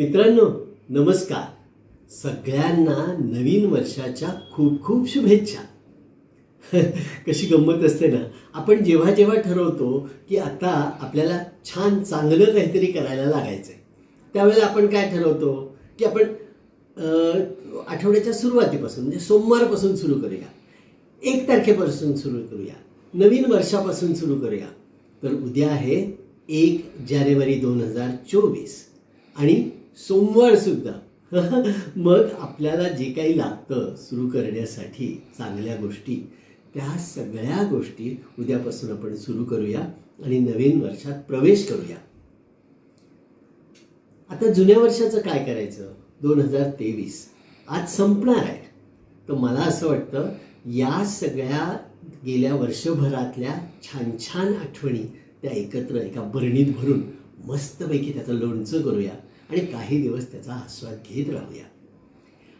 मित्रांनो नमस्कार. सगळ्यांना नवीन वर्षाच्या खूप खूप शुभेच्छा. कशी गंमत असते ना आपण जेव्हा जेव्हा ठरवतो की आता आपल्याला छान चांगलं काहीतरी करायला लागायचं आहे त्यावेळेला आपण काय ठरवतो? की आपण आठवड्याच्या सुरुवातीपासून म्हणजे सोमवारपासून सुरू करूया. एक तारखेपासून सुरू करूया. नवीन वर्षापासून सुरू करूया. तर उद्या आहे एक जानेवारी दोन हजार चोवीस. आणि सोमवार सुद्धा. मग आपल्याला जे काही लागतं सुरू करण्यासाठी चांगल्या गोष्टी त्या सगळ्या गोष्टी उद्यापासून आपण सुरू करूया आणि नवीन वर्षात प्रवेश करूया. आता जुन्या वर्षाचं काय करायचं? दोन हजार तेवीस. आज संपणार आहे. तर मला असं वाटतं या सगळ्या गेल्या वर्षभरातल्या छान छान आठवणी त्या एकत्र एका बरणीत भरून मस्तपैकी त्याचं लोणचं करूया. आणि काही दिवस त्याचा आस्वाद घेत राहूया.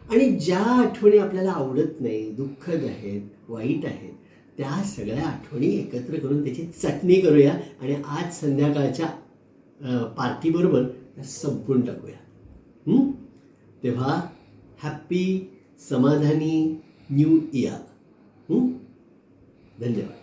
आणि ज्या आठवणी आपल्याला आवडत नाही दुःखद आहेत वाईट आहेत त्या सगळ्या आठवणी एकत्र करून त्याची चटणी करूया आणि आज संध्याकाळच्या पार्टीबरोबर त्या संपून टाकूया. तेव्हा हॅप्पी समाधानी न्यू इयर. धन्यवाद.